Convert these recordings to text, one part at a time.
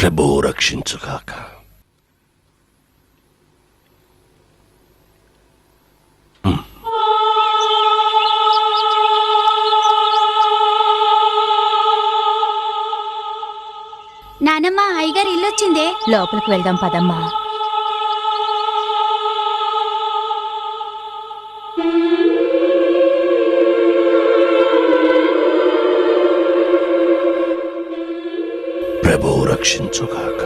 ప్రభువు రక్షించుగాక. నానమ్మ అయ్యగారు ఇల్లొచ్చిందే. లోపలికి వెళ్దాం పదమ్మా. రక్షించుగాక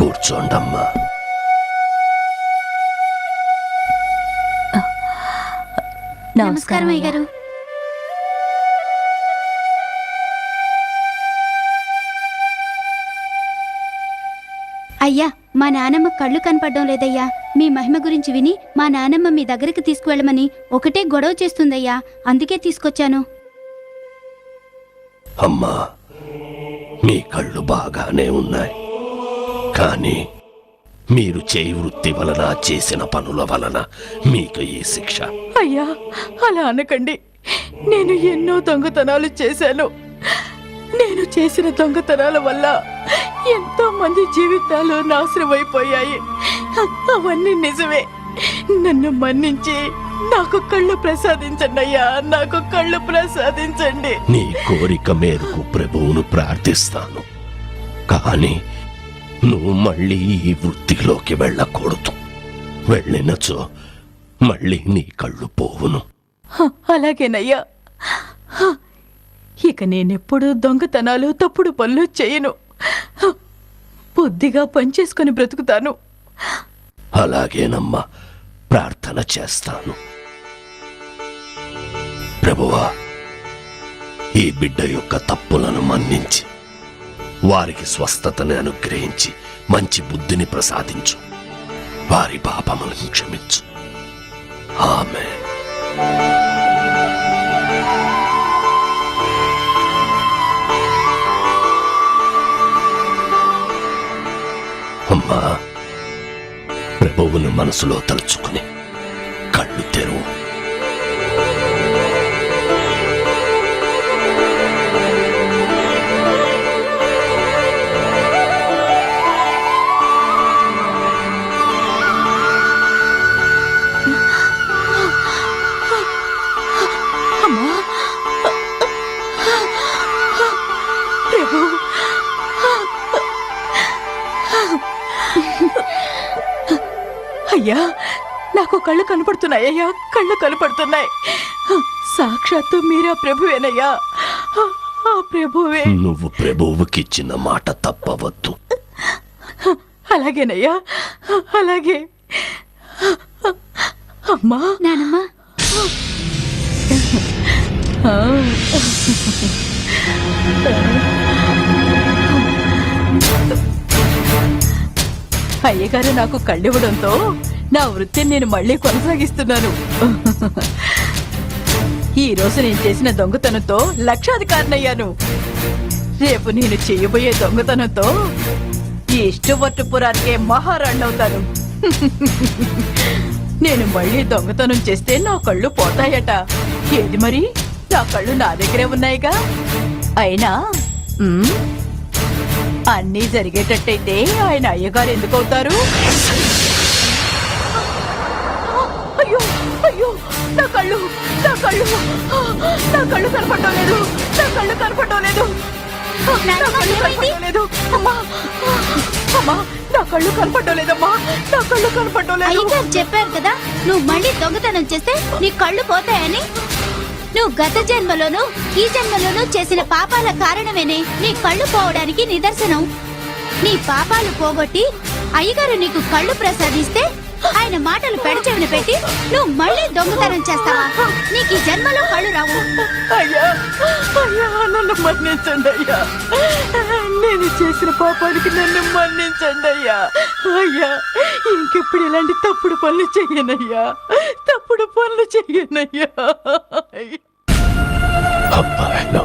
కూర్చోండమ్మా. నమస్కారం అయ్యగారు. అయ్యా మా నానమ్మ కళ్ళు కనపడడం లేదయ్యా. మీ మహిమ గురించి విని మా నానమ్మ మీ దగ్గరికి తీసుకువెళ్ళమని ఒకటే గొడవ చేస్తుందయ్యా. అందుకే తీసుకొచ్చాను. అమ్మా మీ కళ్ళు బాగానే ఉన్నాయి. కానీ మీరు చేయి వృత్తి వలన చేసిన పనుల వలన మీకు ఈ శిక్ష? అయ్యా అలా అనకండి. నేను ఎన్నో దొంగతనాలు చేశాను. నేను చేసిన దొంగతనాల వల్ల ఎంతో మంది జీవితాలు నాశనమైపోయాయి. అవన్నీ నిజమే. నన్ను మన్నించి నాకు కళ్ళు ప్రసాదించండి అయ్యా నాకు కళ్ళు ప్రసాదించండి. నీ కోరిక మేరకు ప్రభువును ప్రార్థిస్తాను. కానీ నువ్వు మళ్ళీ ఈ వృత్తిలోకి వెళ్ళకూడదు. వెళ్ళినచో మళ్ళీ నీ కళ్ళు పోవును. అలాగేనయ్యా. ఇక నేనెప్పుడు దొంగతనాలు తప్పుడు పనులు చేయను. బుద్ధిగా పనిచేసుకొని బ్రతుకుతాను. అలాగేనమ్మా. ప్రార్థన చేస్తాను. ప్రభువా ఈ బిడ్డ యొక్క తప్పులను మన్నించి వారికి స్వస్థతని అనుగ్రహించి మంచి బుద్ధిని ప్రసాదించు. వారి పాపములను క్షమించు. ఆమె అమ్మా ప్రభువును మనసులో తలుచుకుని కళ్ళు తెరువు. అయ్యా నాకు కళ్ళు కనపడుతున్నాయి అయ్యా కళ్ళు కనపడుతున్నాయి. సాక్షాత్తు మీరా ప్రభువేనయ్యా. ఆ ప్రభువే. నువ్వు ప్రభువుకిచ్చిన మాట తప్పవద్దు. అలాగేనయ్యా అలాగే. అమ్మా. నానమ్మ. ఆ. అయ్యగారు నాకు కళ్ళివ్వడంతో నా వృత్తిని నేను మళ్ళీ కొనసాగిస్తున్నాను. ఈ రోజు నేను చేసిన దొంగతనంతో లక్షాధికారినయ్యాను. రేపు నేను చేయబోయే దొంగతనంతో ఈ ఇష్టవర్తపురానికే మహారాణి నేను మళ్ళీ దొంగతనం చేస్తే నా కళ్ళు పోతాయట. ఏది మరి? నా కళ్ళు నా దగ్గరే ఉన్నాయిగా? అయినా అన్నీ జరిగేటట్టయితే ఆయన అయ్యగారు ఎందుకు అవుతారు? అయ్యో అయ్యో నా కళ్ళు నా కళ్ళు నా కళ్ళు కనపడటం లేదు నా కళ్ళు కనపడటం లేదు నా కళ్ళు కనపడటం లేదు అమ్మా అమ్మా నా కళ్ళు కనపడటం లేదమ్మా నా కళ్ళు కనపడటం లేదు. చెప్పారు కదా నువ్వు మళ్ళీ దొంగతనం చేస్తే నీ కళ్ళు పోతాయని? నువ్వు గత జన్మలోనూ ఈ జన్మలోనూ చేసిన పాపాల కారణమేనే నీ కళ్ళు పోవడానికి నిదర్శనం. నీ పాపాలు పోగొట్టి అయ్యగారు నీకు కళ్ళు ప్రసాదిస్తే ఆయన మాటలు పెడచెవిన పెట్టి నువ్వు మళ్ళీ దొంగతనం చేస్తావా? నీకు ఈ జన్మలో కళ్ళు రావు. అయ్యా అయ్యా నన్ను మన్నించండి అయ్యా. నేను చేసిన పాపానికి నన్ను మన్నించండి అయ్యా. అయ్యా ఇంకెప్పుడు ఇలాంటి తప్పుడు పనులు చెయ్యనయ్యా పనులు చేయనయ్యా. అబ్బాయిలో